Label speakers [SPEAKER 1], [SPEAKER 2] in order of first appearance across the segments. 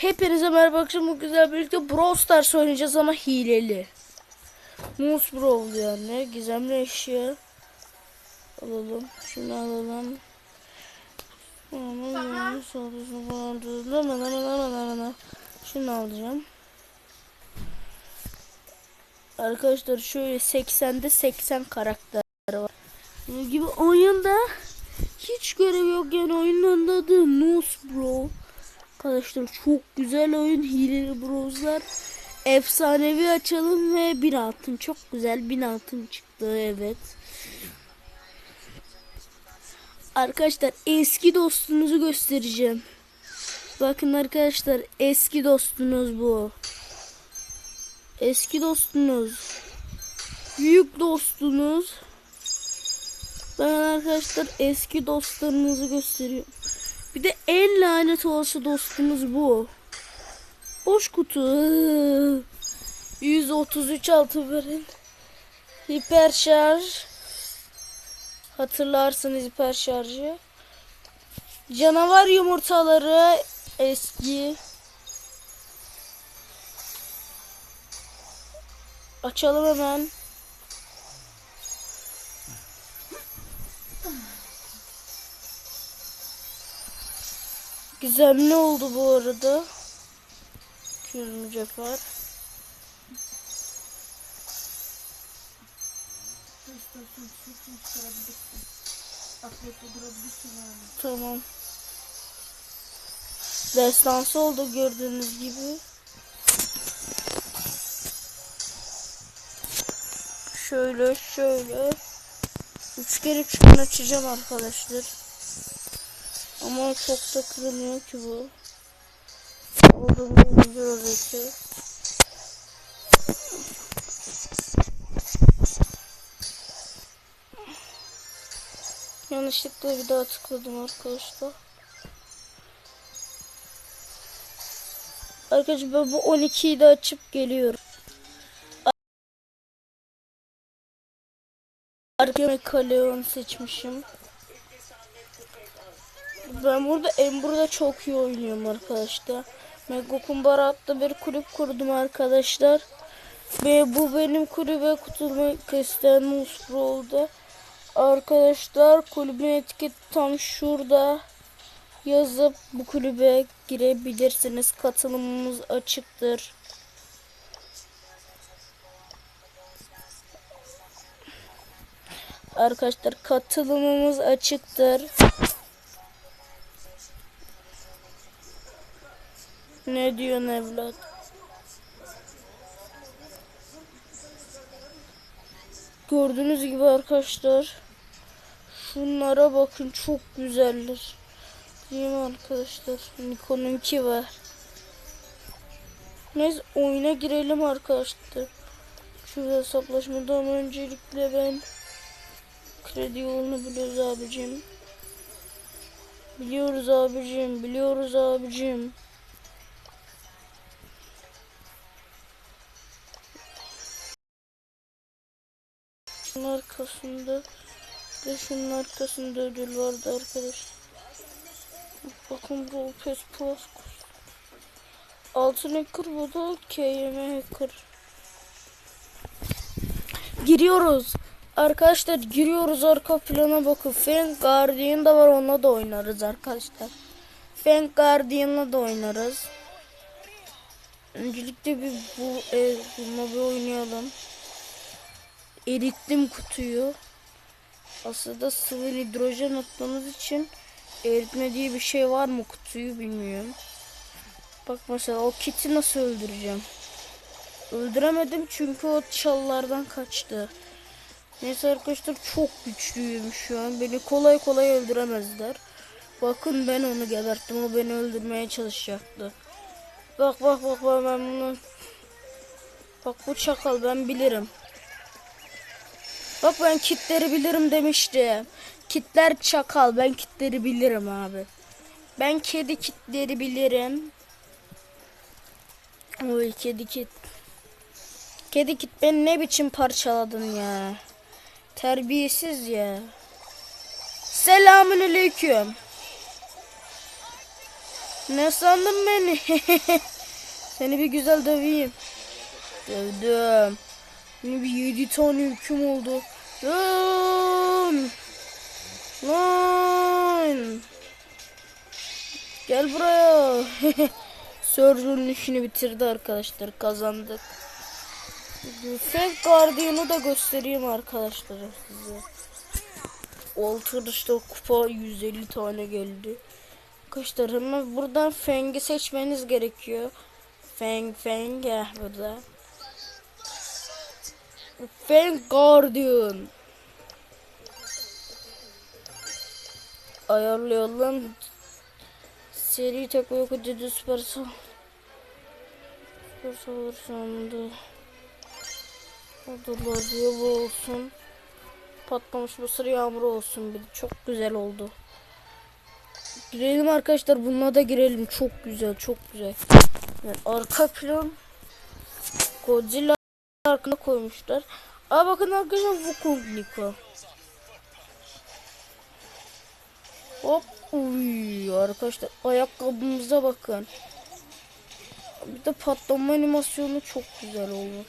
[SPEAKER 1] Hepinize merhaba akşam bu güzel birlikte Brawl Stars oynayacağız ama hileli. Moose Brawl yani gizemli eşya. Alalım. Şunu alalım. Şunu alacağım. Arkadaşlar şöyle 80'de 80 karakter var. Bunun gibi oyunda hiç görev yok yani oyunun adı Moose Brawl. Arkadaşlar çok güzel oyun hileli brozlar. Efsanevi açalım ve bir altın. Çok güzel bin altın çıktı evet. Arkadaşlar eski dostunuzu göstereceğim. Bakın arkadaşlar eski dostunuz bu. Eski dostunuz. Büyük dostunuz. Ben arkadaşlar eski dostlarınızı gösteriyorum. Bir de en lanet olası dostumuz bu. Boş kutu. 133 altı verin. Hiper şarj. Hatırlarsınız hiper şarjı. Canavar yumurtaları eski. Açalım hemen. Gizemli oldu bu arada. Mücevher. Tamam. Destansı oldu gördüğünüz gibi. Şöyle şöyle. Üçgen üçgen açacağım arkadaşlar. Ama çok da kırılmıyor ki bu. Olduğunu biliyoruz işte. Yanlışlıkla bir daha tıkladım arkadaşlar. Arkadaşlar ben bu 12'yi de açıp geliyorum. Arkaya Kaleon seçmişim. Ben burada Ember'da çok iyi oynuyorum arkadaşlar. Mega Kumbara adlı bir kulüp kurdum arkadaşlar. Ve bu benim kulübe katılmak isteyen Musbro'da. Arkadaşlar kulübün etiketi tam şurada. Yazıp bu kulübe girebilirsiniz. Katılımımız açıktır. Arkadaşlar katılımımız açıktır. Ne diyorsun evlat? Gördüğünüz gibi arkadaşlar. Şunlara bakın çok güzeller. Değil mi arkadaşlar? Nikon'unki var. Neyse oyuna girelim arkadaşlar. Şu hesaplaşmadan öncelikle ben kredi yolunu biliyoruz abicim. Biliyoruz abicim, biliyoruz abicim. Şunun arkasında ve şunun arkasında ödül vardı arkadaşlar. Bakın bu Pes Plus. Altın hacker bu da KM hacker. Giriyoruz. Arkadaşlar giriyoruz arka plana bakın. Fan Guardian da var onunla da oynarız arkadaşlar. Fan Guardian'la da oynarız. Öncelikle bir bu e, bununla bir oynayalım. Erittim kutuyu. Aslında sıvı hidrojen attığımız için eritme diye bir şey var mı kutuyu bilmiyorum. Bak mesela o kiti nasıl öldüreceğim. Öldüremedim çünkü o çalılardan kaçtı. Neyse arkadaşlar çok güçlüyüm şu an. Beni kolay kolay öldüremezler. Bakın ben onu geberttim. O beni öldürmeye çalışacaktı. Bak bak bak bak ben bunu... Bak bu çakal ben bilirim. Bak ben kitleri bilirim demiştim. Kitler çakal. Ben kitleri bilirim abi. Ben kedi kitleri bilirim. Oy kedi kit. Kedi kit beni ne biçim parçaladın ya. Terbiyesiz ya. Selamünaleyküm. Ne sandın beni? Seni bir güzel döveyim. Dövdüm. Yine bir yedi tane yüküm oldu. Lan! Lan! Gel buraya. Surgeon'un işini bitirdi arkadaşlar. Kazandık. Fenk Guardian'ı da göstereyim arkadaşlar size. Walter işte kupa 150 tane geldi. Arkadaşlar hemen buradan Feng'i seçmeniz gerekiyor. Feng Feng ya burada. Feng Guardian. Ayarlayalım. Seri tek yok dedi süper sal. Süper saldırı sandı. Odurlar diyor bu olsun. Patlamış mısır yağmuru olsun bir. Çok güzel oldu. Girelim arkadaşlar bununla da girelim. Çok güzel çok güzel. Yani arka plan Godzilla arkana koymuşlar. Aa bakın arkadaşlar Wukong Niko. Hop uy arkadaşlar ayakkabımıza bakın. Bir de patlama animasyonu çok güzel olmuş.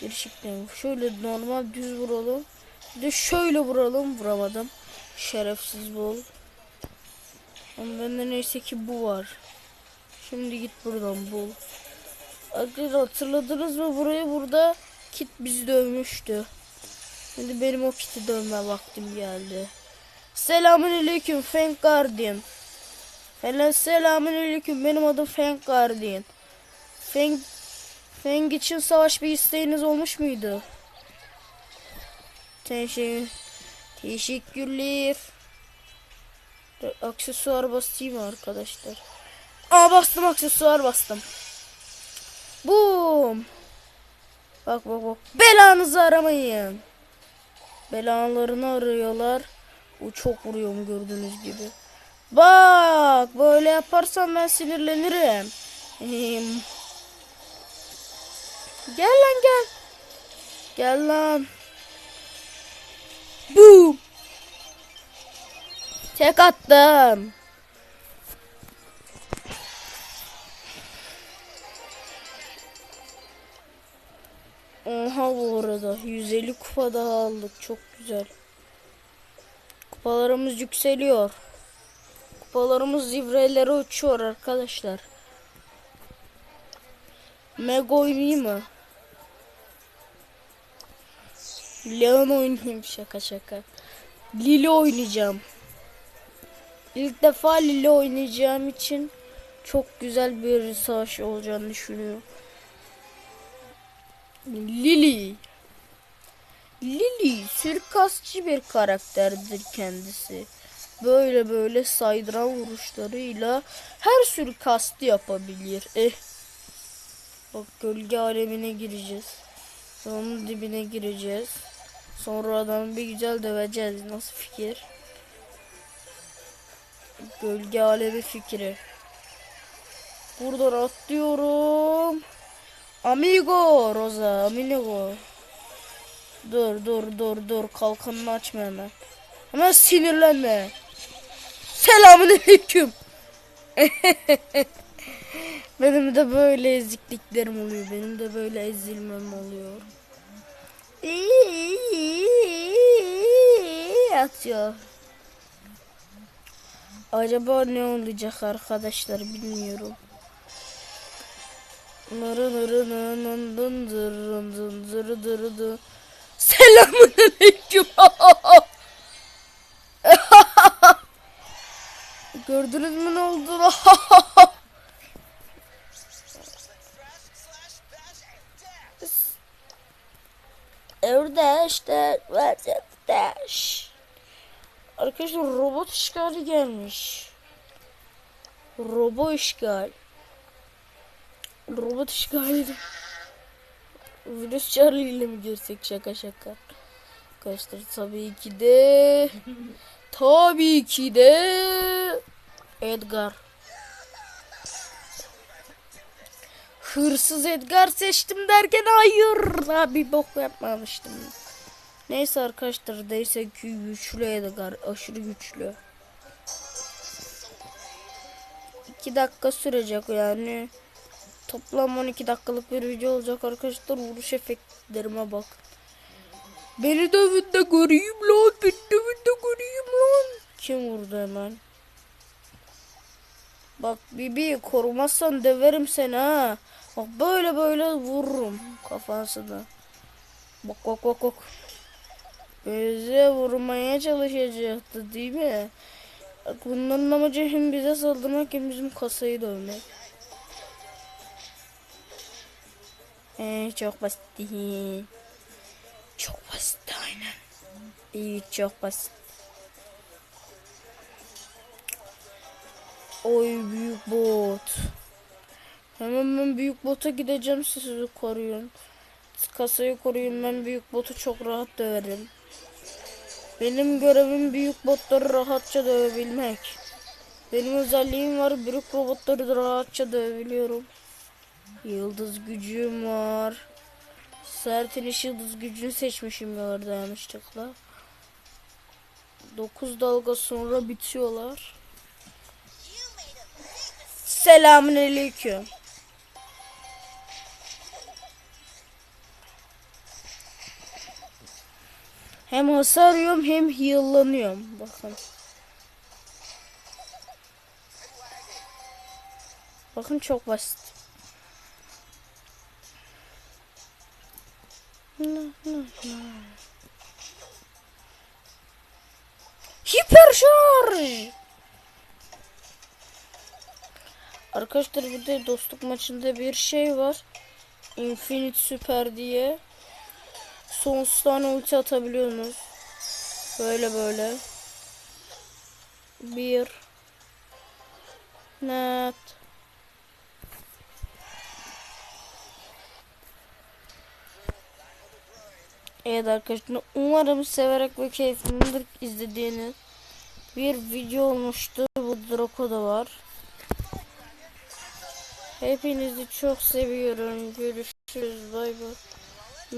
[SPEAKER 1] Gerçekten şöyle normal düz vuralım. Bir de şöyle vuralım vuramadım. Şerefsiz bol. Ama bende neyse ki bu var. Şimdi git buradan bul. Arkadaşlar hatırladınız mı burayı burada kit bizi dövmüştü. Şimdi benim o kiti dövme vaktim geldi. Selamünaleyküm Fenk Guardian. Hele selamünaleyküm benim adım Fenk Guardian. Fenk Feng için savaş bir isteğiniz olmuş muydu? Teşekkür, teşekkürler. Aksesuar basayım arkadaşlar. Aa bastım aksesuar bastım. Boom. Bak bak bak. Belanızı aramayın. Belalarını arıyorlar. O çok vuruyorum gördüğünüz gibi. Bak böyle yaparsan ben sinirlenirim. Gel lan gel. Gel lan. Boom. Tek attım. Oha bu arada 150 kupa daha aldık çok güzel. Kupalarımız yükseliyor. Kupalarımız zivrelere uçuyor arkadaşlar. Mega oynayayım mı? Leon oynayayım şaka şaka. Lili oynayacağım. İlk defa Lili oynayacağım için çok güzel bir savaş olacağını düşünüyorum. Lili. Lili sürkasçı bir karakterdir kendisi. Böyle böyle saydıran vuruşlarıyla her sürkastı yapabilir. Eh. Bak gölge alemine gireceğiz. Onun dibine gireceğiz. Sonra adamı bir güzel döveceğiz. Nasıl fikir? Gölge alemi fikri. Buradan atlıyorum. Amigo Rosa, amigo. Dur dur dur dur kalkanını açma hemen. Hemen sinirlenme. Selamünaleyküm. Benim de böyle ezikliklerim oluyor. Benim de böyle ezilmem oluyor. Atıyor. Acaba ne olacak arkadaşlar bilmiyorum. Nırı. Selamun aleyküm. Gördünüz mü ne oldu? Evde işte dash. Arkadaşlar robot işgali gelmiş. Robo işgal. Robot işgali. Virüs ile mi girsek şaka şaka. Arkadaşlar tabii ki de tabii ki de Edgar. Hırsız Edgar seçtim derken hayır abi bok yapmamıştım. Neyse arkadaşlar neyse ki güçlü Edgar aşırı güçlü. 2 dakika sürecek yani. Toplam 12 dakikalık bir video olacak arkadaşlar. Vuruş efektlerime bak. Beni dövün de göreyim lan. Beni dövün de göreyim lan. Kim vurdu hemen? Bak Bibi korumazsan döverim seni ha. Bak böyle böyle vururum kafasına. Bak bak bak bak. Bize vurmaya çalışacaktı değil mi? Bak Bunların amacı hem bize saldırmak hem bizim kasayı dövmek. Ee, çok basit. Çok basit aynen. İyi çok basit. Oy büyük bot. Hemen ben büyük bota gideceğim siz sizi koruyun. Kasayı koruyun ben büyük botu çok rahat döverim. Benim görevim büyük botları rahatça dövebilmek. Benim özelliğim var büyük robotları rahatça dövebiliyorum. Yıldız gücüm var. Sertiniş yıldız gücünü seçmişim orada yanlışlıkla. 9 dalga sonra bitiyorlar. Selamünaleyküm. Hem hasar hem heal'lanıyorum. Bakın. Bakın çok basit. Hiper şarj. Arkadaşlar bir de dostluk maçında bir şey var. Infinite Super diye. Sonsuz tane ulti atabiliyorsunuz. Böyle böyle. Bir. Net. Evet arkadaşlar umarım severek ve keyifli izlediğiniz bir video olmuştur. Bu Draco da var. Hepinizi çok seviyorum. Görüşürüz. Bay bay.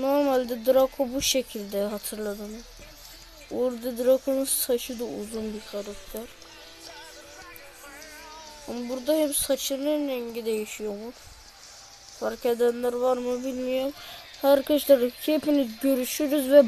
[SPEAKER 1] Normalde Draco bu şekilde hatırladım. Orada Draco'nun saçı da uzun bir karakter. Ama burada hem saçının rengi değişiyormuş. Fark edenler var mı bilmiyorum. Arkadaşlar hepiniz görüşürüz ve